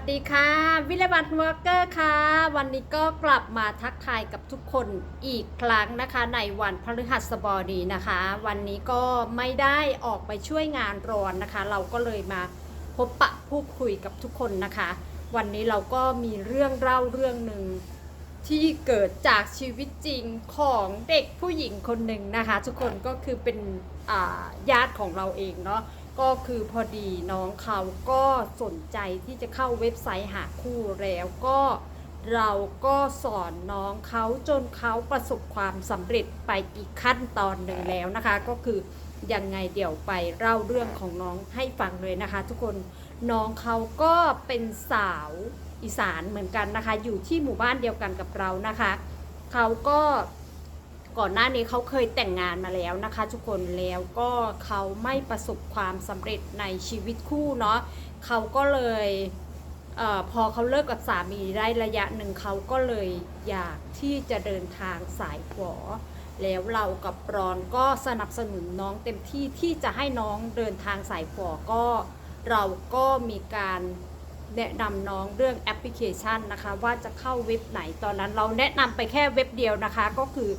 สดีค่ะ วิเลวันวอร์เกอร์ค่ะ วันนี้ก็กลับมาทักทายกับทุกคนอีกครั้งนะคะ ในวันพฤหัสบดีนะคะ วันนี้ก็ไม่ได้ออกไปช่วยงานร้อนนะคะ เราก็เลยมาพบปะพูดคุยกับทุกคนนะคะ วันนี้เราก็มีเรื่องเล่าเรื่องหนึ่งที่เกิดจากชีวิตจริงของเด็กผู้หญิงคนหนึ่งนะคะ ทุกคนก็คือเป็นญาติของเราเองเนาะ ก็คือพอดีน้องเขาก็สนใจที่จะเข้าเว็บไซต์หาคู่แล้วก็เราก็สอนน้องเขาจนเขาประสบความสำเร็จไปอีกขั้นตอนหนึ่งแล้วนะคะ ก็คือยังไงเดี๋ยวไปเล่าเรื่องของน้องให้ฟังเลยนะคะ ทุกคนน้องเขาก็เป็นสาวอีสานเหมือนกันนะคะ อยู่ที่หมู่บ้านเดียวกันกับเรานะคะ เขาก็ ก่อนหน้านี้เขาเคยแต่งงานมาแล้วนะคะ ทุกคนแล้วก็เขาไม่ประสบความสำเร็จในชีวิตคู่เนาะเขาก็เลยเออพอเขาเลิกกับสามีได้ระยะหนึ่งเขาก็เลยอยากที่จะเดินทางสายฝอแล้วเรากับรอนก็สนับสนุนน้องเต็มที่ที่จะให้น้องเดินทางสายฝอก็เราก็มีการแนะนำน้องเรื่องแอปพลิเคชันนะคะ ว่าจะเข้าเว็บไหนตอนนั้นเราแนะนำไปแค่เว็บเดียวนะคะก็คือ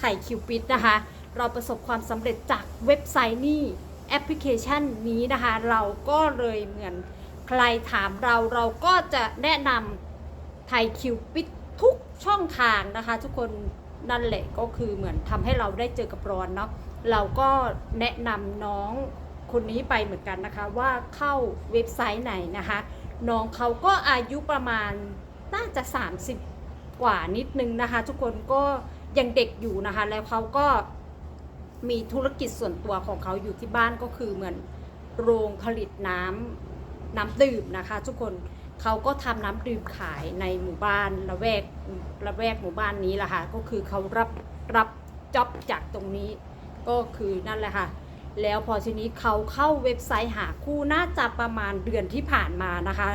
ไถ่คิวปิดนะคะ เราประสบความสำเร็จจากเว็บไซต์นี้แอปพลิเคชันนี้นะคะ เราก็เลยเหมือนใครถามเราเราก็จะแนะนำไทยคิวปิดทุกช่องทางนะคะ ทุกคนนั่นแหละก็คือเหมือนทำให้เราได้เจอกับรอนเนาะเราก็แนะนำน้องคนนี้ไปเหมือนกันนะคะ ว่าเข้าเว็บไซต์ไหนนะคะ น้องเขาก็อายุประมาณน่าจะ 30 กว่านิดนึงนะคะ ทุกคนก็ ยังเด็กอยู่นะคะ แล้วเขาก็มีธุรกิจส่วนตัวของเขาอยู่ที่บ้านก็คือเหมือนโรงผลิตน้ำน้ำดื่มนะคะ ทุกคนเขาก็ทำน้ำดื่มขายในหมู่บ้านละแวกละแวกหมู่บ้านนี้แหละค่ะก็คือเขารับรับจ็อบจากตรงนี้ก็คือนั่นแหละค่ะ แล้วพอทีนี้เขาเข้าเว็บไซต์หาคู่น่าจะประมาณเดือนที่ผ่านมานะคะ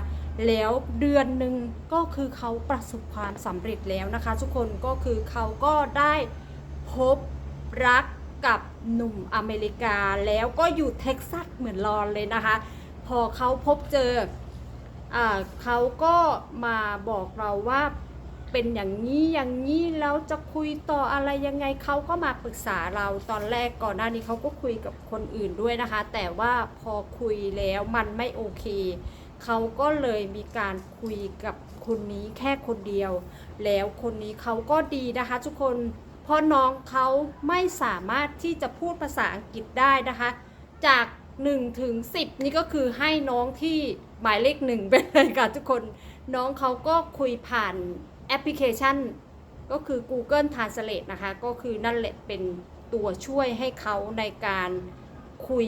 แล้วเดือนหนึ่งก็คือเขาประสบความสำเร็จแล้วนะคะ ทุกคนก็คือเขาก็ได้พบรักกับหนุ่มอเมริกาแล้วก็อยู่เท็กซัสเหมือนรอนเลยนะคะ พอเขาพบเจออเขาก็มาบอกเราว่าเป็นอย่างนี้อย่างนี้แล้วจะคุยต่ออะไรยังไงเขาก็มาปรึกษาเราตอนแรกก่อนหน้านี้เขาก็คุยกับคนอื่นด้วยนะคะ แต่ว่าพอคุยแล้วมันไม่โอเค เขาก็เลยมีการคุยกับคนนี้แค่คนเดียว แล้วคนนี้เขาก็ดีนะคะทุกคนเพราะน้องเขาไม่สามารถที่จะพูดภาษาอังกฤษได้นะคะ จาก1ถึง10 นี่ก็คือให้น้องที่หมายเลขหนึ่งไปเลยค่ะทุกคนน้องเขาก็คุยผ่านแอปพลิเคชัน ก็คือ Google Translate นะคะ ก็คือนั่นแหละเป็นตัวช่วยให้เขาในการคุย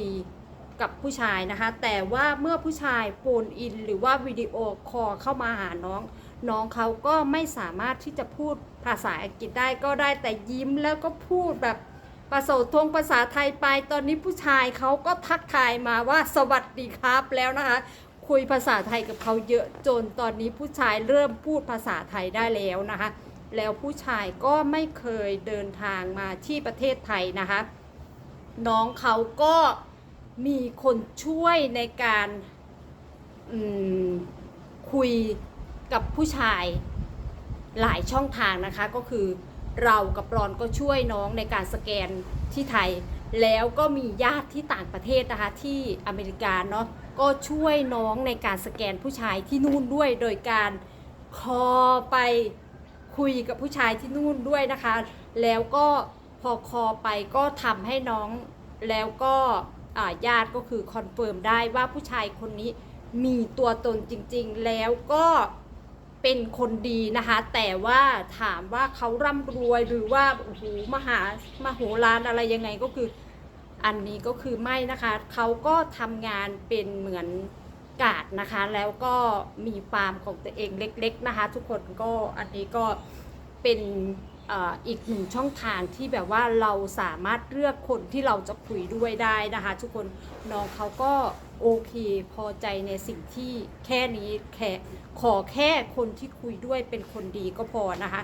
กับผู้ชายนะคะ แต่ว่าเมื่อผู้ชายโฟนอิน หรือว่าวิดีโอคอลเข้ามาหาน้อง น้องเขาก็ไม่สามารถที่จะพูดภาษาอังกฤษได้ก็ได้แต่ยิ้มแล้วก็พูดแบบภาษาทงภาษาไทยไป ตอนนี้ผู้ชายเขาก็ทักทายมาว่าสวัสดีครับแล้วนะคะ คุยภาษาไทยกับเขาเยอะจนตอนนี้ผู้ชายเริ่มพูดภาษาไทยได้แล้วนะคะ แล้วผู้ชายก็ไม่เคยเดินทางมาที่ประเทศไทยนะคะ น้องเขาก็ มีคนช่วยในการคุยกับผู้ชายหลายช่องทางนะคะ ก็คือเรากับรอนก็ช่วยน้องในการสแกนที่ไทย แล้วก็มีญาติที่ต่างประเทศนะคะที่อเมริกาเนาะก็ช่วยน้องในการสแกนผู้ชายที่นู่นด้วยโดยการคอไปคุยกับผู้ชายที่นู่นด้วยนะคะ แล้วก็พอคอไปก็ทำให้น้องแล้วก็ ญาติก็คือคอนเฟิร์มได้ว่าผู้ชายคนนี้มีตัวตนจริงๆ แล้วก็เป็นคนดีนะคะ แต่ว่าถามว่าเขาร่ำรวยหรือว่าโอ้โหมหามโหฬารอะไรยังไงก็คืออันนี้ก็คือไม่นะคะ เขาก็ทำงานเป็นเหมือนกาดนะคะ แล้วก็มีฟาร์มของตัวเองเล็ก ๆนะคะ ทุกคนก็อันนี้ก็เป็น อีกหนึ่งช่องทางที่แบบว่าเราสามารถเลือกคนที่เราจะคุยด้วยได้นะคะ ทุกคนน้องเขาก็โอเคพอใจในสิ่งที่แค่นี้แค่ขอแค่คนที่คุยด้วยเป็นคนดีก็พอนะคะ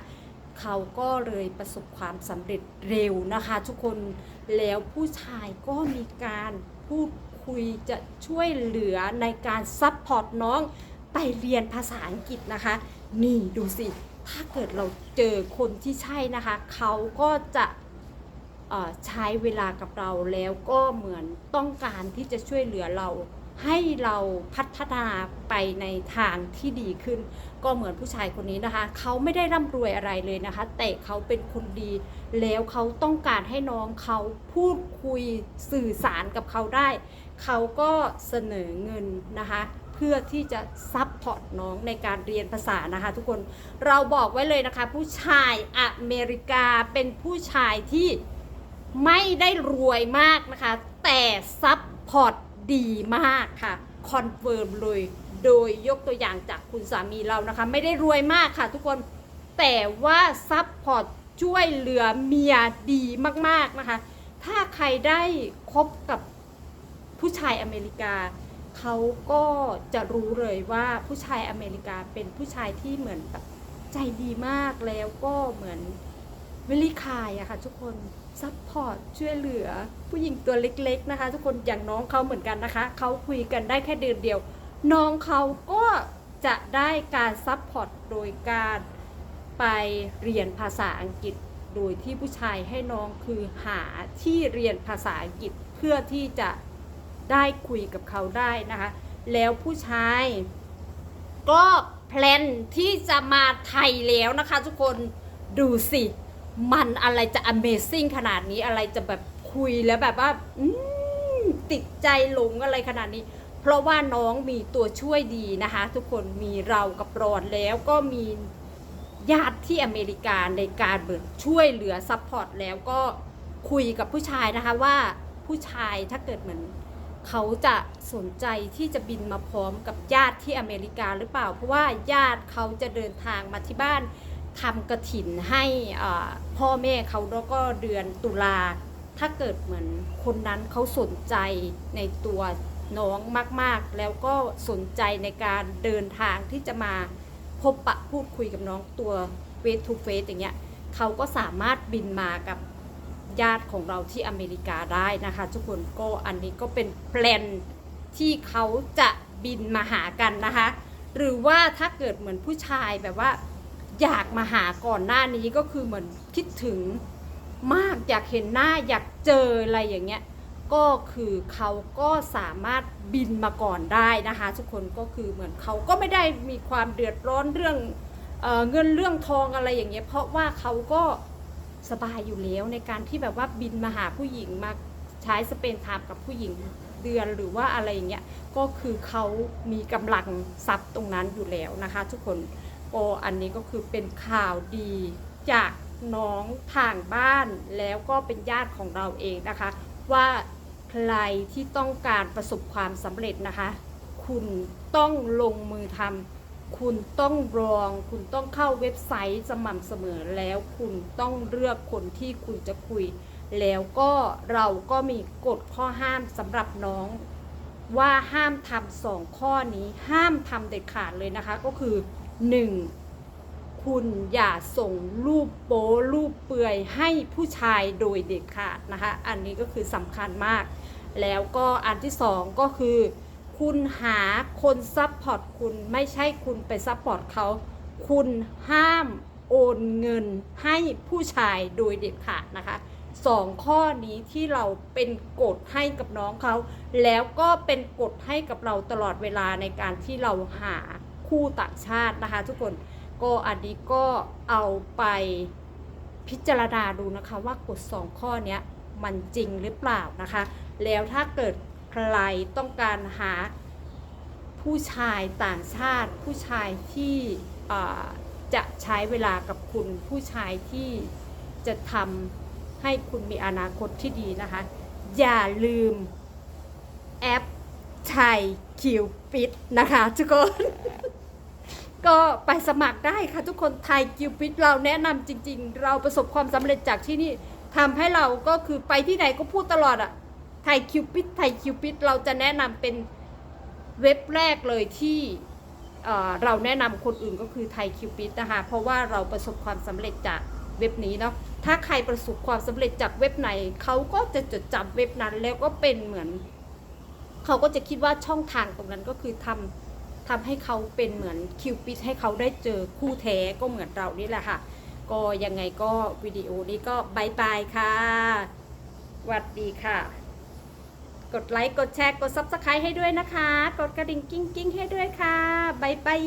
เขาก็เลยประสบความสำเร็จเร็วนะคะ ทุกคนแล้วผู้ชายก็มีการพูดคุยจะช่วยเหลือในการซัพพอร์ตน้องไปเรียนภาษาอังกฤษนะคะ นี่ดูสิ ถ้าเกิดเราเจอคนที่ใช่นะคะ เขาก็จะใช้เวลากับเราแล้วก็เหมือนต้องการที่จะช่วยเหลือเรา ให้เราพัฒนาไปในทางที่ดีขึ้น ก็เหมือนผู้ชายคนนี้นะคะ เขาไม่ได้ร่ำรวยอะไรเลยนะคะ แต่เขาเป็นคนดี แล้วเขาต้องการให้น้องเขาพูดคุยสื่อสารกับเขาได้ เขาก็เสนอเงินนะคะ เพื่อที่จะซัพพอร์ตน้องในการเรียนภาษานะคะ ทุกคนเราบอกไว้เลยนะคะ ผู้ชายอเมริกาเป็นผู้ชายที่ไม่ได้รวยมากนะคะ แต่ซัพพอร์ตดีมากค่ะคอนเฟิร์มเลยโดยยกตัวอย่างจากคุณสามีเรานะคะ ไม่ได้รวยมากค่ะ ทุกคนแต่ว่าซัพพอร์ตช่วยเหลือเมียดีมากๆนะคะ ถ้าใครได้คบกับผู้ชายอเมริกา เขาก็จะรู้เลยว่าผู้ชายอเมริกาเป็นผู้ชายที่เหมือนแบบใจดีมากแล้วก็เหมือนวิลิคายอะค่ะทุกคนซัพพอร์ตช่วยเหลือผู้หญิงตัวเล็กๆนะคะ ทุกคนอย่างน้องเขาเหมือนกันนะคะเขาคุยกันได้แค่เดือนเดียว น้องเขาก็จะได้การซัพพอร์ตโดยการไปเรียนภาษาอังกฤษ โดยที่ผู้ชายให้น้องคือหาที่เรียนภาษาอังกฤษเพื่อที่จะ ได้คุยกับเขาได้นะคะ แล้วผู้ชายก็แพลนที่จะมาไทยแล้วนะคะทุกคนดูสิ มันอะไรจะ Amazing ขนาดนี้อะไรจะแบบคุยแล้วแบบว่าติดใจหลงอะไรขนาดนี้ เพราะว่าน้องมีตัวช่วยดีนะคะ ทุกคนมีเรากับรอนแล้วก็มีญาติที่อเมริกาในการเบิดช่วยเหลือซัพพอร์ตแล้วก็คุยกับผู้ชายนะคะว่าผู้ชายถ้าเกิดเหมือน เขาจะสนใจที่จะบินมาพร้อมกับญาติที่อเมริกาหรือเปล่า เพราะว่าญาติเขาจะเดินทางมาที่บ้านทำกระถินให้อ่าพ่อแม่เขาแล้วก็เดือนตุลาถ้าเกิดเหมือนคนนั้นเขาสนใจในตัวน้องมาก ๆ แล้วก็สนใจในการเดินทางที่จะมาพบปะพูดคุยกับน้องตัวเฟสทูเฟสอย่างเงี้ยเขาก็สามารถบินมากับ ญาติของเราที่อเมริกาได้นะคะ ทุกคนก็อันนี้ก็เป็นแพลนที่เขาจะบินมาหากันนะคะ หรือว่าถ้าเกิดเหมือนผู้ชายแบบว่า อยากมาหาก่อนหน้านี้ก็คือเหมือนคิดถึงมากอยากเห็นหน้าอยากเจออะไรอย่างเงี้ยก็คือเขาก็สามารถบินมาก่อนได้นะคะ ทุกคนก็คือเหมือนเขาก็ไม่ได้มีความเดือดร้อนเรื่องเออเงินเรื่องทองอะไรอย่างเงี้ยเพราะว่าเขาก็ สบายอยู่แล้วในการที่แบบว่าบินมาหาผู้หญิงมาใช้สเปนไทม์กับผู้หญิงเดือนหรือว่าอะไรอย่างเงี้ยก็คือเขามีกำลังทรัพย์ตรงนั้นอยู่แล้วนะคะ ทุกคนก็อันนี้ก็คือเป็นข่าวดีจากน้องทางบ้านแล้วก็เป็นญาติของเราเองนะคะ ว่าใครที่ต้องการประสบความสำเร็จนะคะ คุณต้องลงมือทำ คุณต้องรอง คุณต้องเข้าเว็บไซต์สม่ำเสมอแล้วคุณต้องเลือกคนที่คุณจะคุย แล้วก็เราก็มีกฎข้อห้ามสำหรับน้องว่าห้ามทำสองข้อนี้ห้ามทำเด็ดขาดเลยนะคะ ก็คือ 1. คุณอย่าส่งรูปโป๊รูปเปลือยให้ผู้ชายโดยเด็ดขาดนะคะ อันนี้ก็คือสำคัญมาก แล้วก็อันที่สองก็คือ คุณหาคนซัพพอร์ตคุณไม่ใช่คุณไปซัพพอร์ตเขาคุณห้ามโอนเงินให้ผู้ชายโดยเด็ดขาดนะคะสองข้อนี้ที่เราเป็นกฎให้กับน้องเขา แล้วก็เป็นกฎให้กับเราตลอดเวลาในการที่เราหาคู่ต่างชาตินะคะ ทุกคนก็อันนี้ก็เอาไปพิจารณาดูนะคะว่ากฎสองข้อนี้มันจริงหรือเปล่านะคะ แล้วถ้าเกิด ใครต้องการหาผู้ชายต่างชาติ ผู้ชายที่จะใช้เวลากับคุณ ผู้ชายที่จะทำให้คุณมีอนาคตที่ดีนะคะ อย่าลืมแอปไทยคิวปิดนะคะทุกคน ก็ไปสมัครได้ค่ะทุกคนไทยคิวปิดเราแนะนำจริง ๆ เราประสบความสำเร็จจากที่นี่ทำให้เราก็คือไปที่ไหนก็พูดตลอดอะ ไทยคิวปิดไทยคิวปิดเราจะแนะนำเป็นเว็บแรกเลยที่เราแนะนำคนอื่นก็คือไทยคิวปิดนะคะ เพราะว่าเราประสบความสำเร็จจากเว็บนี้เนาะ ถ้าใครประสบความสำเร็จจากเว็บไหนเขาก็จะจดจำเว็บนั้นแล้วก็เป็นเหมือน เขาก็จะคิดว่าช่องทางตรงนั้นก็คือทำทำให้เขาเป็นเหมือนคิวปิดให้เขาได้เจอคู่แท้ก็เหมือนเรานี่แหละค่ะ ก็ยังไงก็วิดีโอนี้ก็บายบายค่ะสวัสดีค่ะ กดไลค์ กดแชร์ กด Subscribe ให้ด้วยนะคะ กดกระดิ่งกิ้งกิ้งให้ด้วยค่ะบายบาย